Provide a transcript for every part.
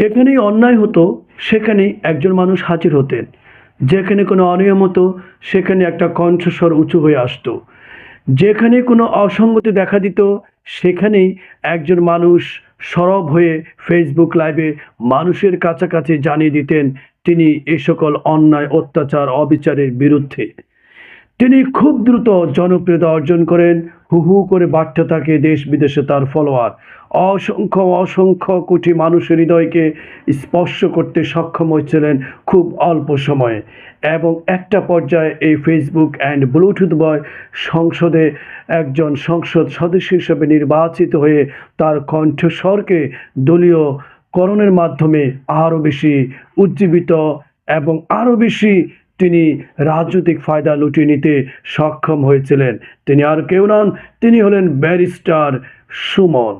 যেখানেই অন্যায় হতো, সেখানেই একজন মানুষ হাজির হতেন। যেখানে কোনো অনিয়ম হতো, সেখানে একটা কণ্ঠস্বর উঁচু হয়ে আসতো। যেখানে কোনো অসঙ্গতি দেখা দিত, সেখানেই একজন মানুষ সরব হয়ে ফেসবুক লাইভে মানুষের কাছাকাছি জানিয়ে দিতেন, তিনি এ সকল অন্যায়, অত্যাচার, অবিচারের বিরুদ্ধে। তিনি খুব দ্রুত জনপ্রিয়তা অর্জন করেন, হু হু করে বাড়তে থাকে দেশ বিদেশে তার ফলোয়ার অসংখ্য অসংখ্য কোটি মানুষের হৃদয়কে স্পর্শ করতে সক্ষম হয়েছিলেন খুব অল্প সময়ে এবং একটা পর্যায়ে এই ফেসবুক অ্যান্ড ব্লুটুথ বয় সংসদে একজন সংসদ সদস্য হিসেবে নির্বাচিত হয়ে তার কণ্ঠস্বরকে দলীয় করণের মাধ্যমে আরও বেশি উজ্জীবিত এবং আরও বেশি তিনি রাজনৈতিক ফায়দা লুটিয়ে নিতে সক্ষম হয়েছিলেন। তিনি আর কেউ নন, তিনি হলেন ব্যারিস্টার সুমন।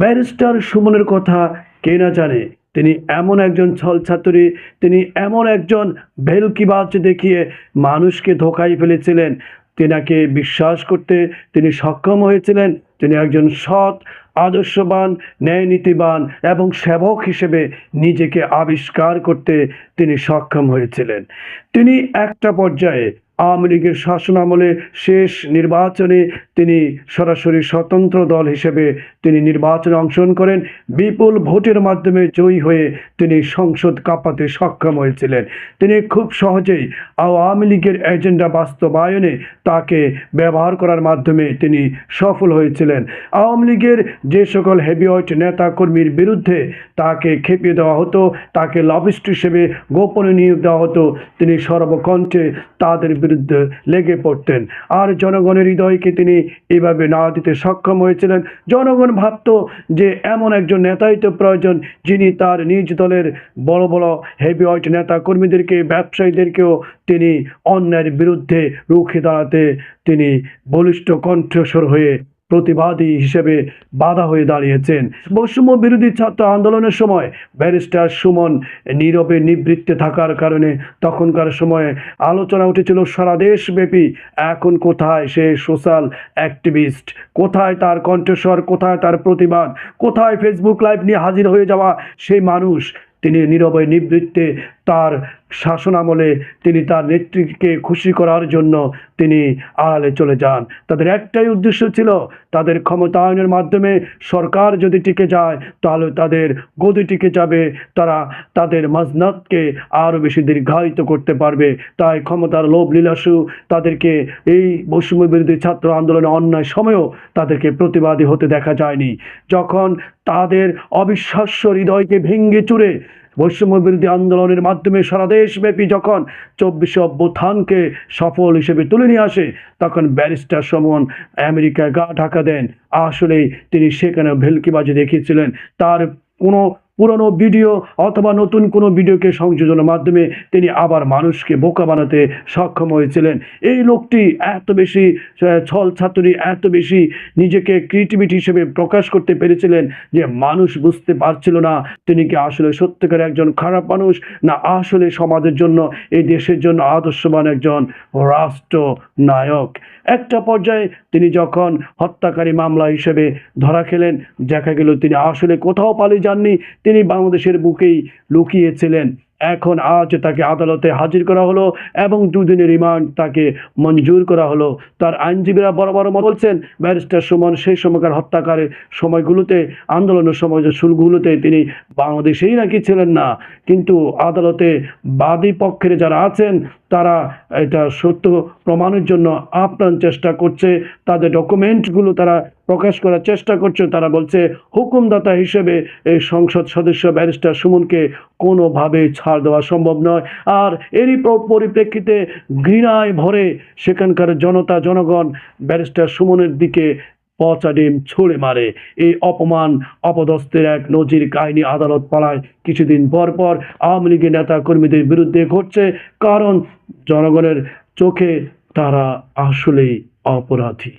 ব্যারিস্টার সুমনের কথা কে না জানে, তিনি এমন একজন ছলছাত্রী, তিনি এমন একজন ভেলকিবাজ দেখিয়ে মানুষকে ধোকাই ফেলেছিলেন। তেনাকে বিশ্বাস করতে তিনি সক্ষম হয়েছিলেন। তিনি একজন সৎ, আদর্শবান, ন্যায়নীতিবান এবং সেবক হিসেবে নিজেকে আবিষ্কার করতে তিনি সক্ষম হয়েছিলেন। তিনি একটা পর্যায়ে আওয়ামী লীগের শাসনামলে শেষ নির্বাচনে তিনি সরাসরি স্বতন্ত্র দল হিসেবে তিনি নির্বাচনে অংশগ্রহণ করেন। বিপুল ভোটের মাধ্যমে জয়ী হয়ে তিনি সংসদ কাঁপাতে সক্ষম হয়েছিলেন। তিনি খুব সহজেই আওয়ামী লীগের এজেন্ডা বাস্তবায়নে তাকে ব্যবহার করার মাধ্যমে তিনি সফল হয়েছিলেন। আওয়ামী লীগের যে সকল হেভিওয়েট নেতা কর্মীর বিরুদ্ধে তাকে খেপিয়ে দেওয়া হতো, তাকে লবিস্ট হিসেবে গোপনে নিয়োগ দেওয়া হতো, তিনি সর্বকণ্ঠে তাদের বিরুদ্ধে লেগে পড়তেন। আর জনগণের হৃদয়কে তিনি এভাবে না দিতে সক্ষম হয়েছিলেন। জনগণ ভাবত যে এমন একজন নেতাই তো প্রয়োজন, যিনি তার নিজ দলের বড় বড় হেভিওয়েট নেতা কর্মীদেরকে ব্যবসায়ীদেরকেও তিনি অন্যায়ের বিরুদ্ধে রুখে দাঁড়াতে তিনি বলিষ্ঠ কণ্ঠস্বর হয়ে প্রতিবাদী হিসেবে বাধা হয়ে দাঁড়িয়েছেন। বৈষম্য বিরোধী ছাত্র আন্দোলনের সময় ব্যারিস্টার সুমন নীরবে নিবৃত্তে থাকার কারণে তখনকার সময়ে আলোচনা উঠেছিল, সারা দেশব্যাপী এখন কোথায় সে সোশ্যাল অ্যাক্টিভিস্ট? কোথায় তার কণ্ঠস্বর? কোথায় তার প্রতিবাদ? কোথায় ফেসবুক লাইভ নিয়ে হাজির হয়ে যাওয়া সেই মানুষ? তিনি নীরবে নিবৃত্তে তার শাসনামলে তিনি তার নেত্রীকে খুশি করার জন্য তিনি আড়ালে চলে যান। তাদের একটাই উদ্দেশ্য ছিল তাদের ক্ষমতায়নের মাধ্যমে সরকার যদি টিকে যায়, তাহলে তাদের গদি টিকে যাবে। তারা তাদের মজনাতকে আরও বেশি দীর্ঘায়িত করতে পারবে। তাই ক্ষমতার লোভ লীলাসু তাদেরকে এই বৈষম্য বিরোধী ছাত্র আন্দোলনে অন্যায় সময়েও তাদেরকে প্রতিবাদী হতে দেখা যায়নি। যখন তাদের অবিশ্বাস্য হৃদয়কে ভেঙ্গে চুরে বৈষম্য বিরোধী আন্দোলনের মাধ্যমে সারা দেশব্যাপী যখন চব্বিশে অভ্যুত্থানকে সফল হিসেবে তুলে নিয়ে আসে, তখন ব্যারিস্টার সমন আমেরিকায় গা ঢাকা দেন। আসলে তিনি সেখানে ভেলকিবাজি দেখিয়েছিলেন, তার কোনো পুরনো ভিডিও অথবা নতুন কোনো ভিডিওকে সংযোজনের মাধ্যমে তিনি আবার মানুষকে বোকা বানাতে সক্ষম হয়েছিলেন। এই লোকটি এত বেশি ছল ছাত্রী এত বেশি নিজেকে ক্রিয়েটিভিটি হিসেবে প্রকাশ করতে পেরেছিলেন যে মানুষ বুঝতে পারছিল না তিনি কি আসলে সত্যিকার একজন খারাপ মানুষ না আসলে সমাজের জন্য, এই দেশের জন্য আদর্শবান একজন রাষ্ট্র নায়ক একটা পর্যায়ে তিনি যখন হত্যাকারী মামলা হিসেবে ধরা খেলেন, দেখা গেল তিনি আসলে কোথাও পালিয়ে যাননি। তিনি বাংলাদেশের বুকেই লুকিয়েছিলেন। এখন আজ তাকে আদালতে হাজির করা হলো এবং দুদিনের রিমান্ড তাকে মঞ্জুর করা হলো। তার আইনজীবীরা বড় বড় বলছেন, ব্যারিস্টার সুমন সেই সময়কার হত্যাকারের সময়গুলোতে, আন্দোলনের সময় যে শুরুগুলোতে তিনি বাংলাদেশেই নাকি ছিলেন না, কিন্তু আদালতে বাদী পক্ষের যারা আছেন, তারা এটা সত্য প্রমাণের জন্য আপ্রাণ চেষ্টা করছে। তাদের ডকুমেন্টগুলো তারা প্রকাশ করার চেষ্টা করছে তারা বলছে হুকুমদাতা হিসেবে এই সংসদ সদস্য ব্যারিস্টার সুমনকে কোনোভাবে ছাড় দেওয়া সম্ভব নয়। আর এরই পরিপ্রেক্ষিতে ঘৃণায় ভরে সেখানকার জনতা, জনগণ ব্যারিস্টার সুমনের দিকে পচা ডিম ছুঁড়ে মারে। এই অপমান অপদস্থের এক নজির কাহিনী আদালত পাড়ায় কিছুদিন পর পর আওয়ামী লীগের নেতা কর্মীদের বিরুদ্ধে ঘটছে, কারণ জনগণের চোখে তারা আসলেই অপরাধী।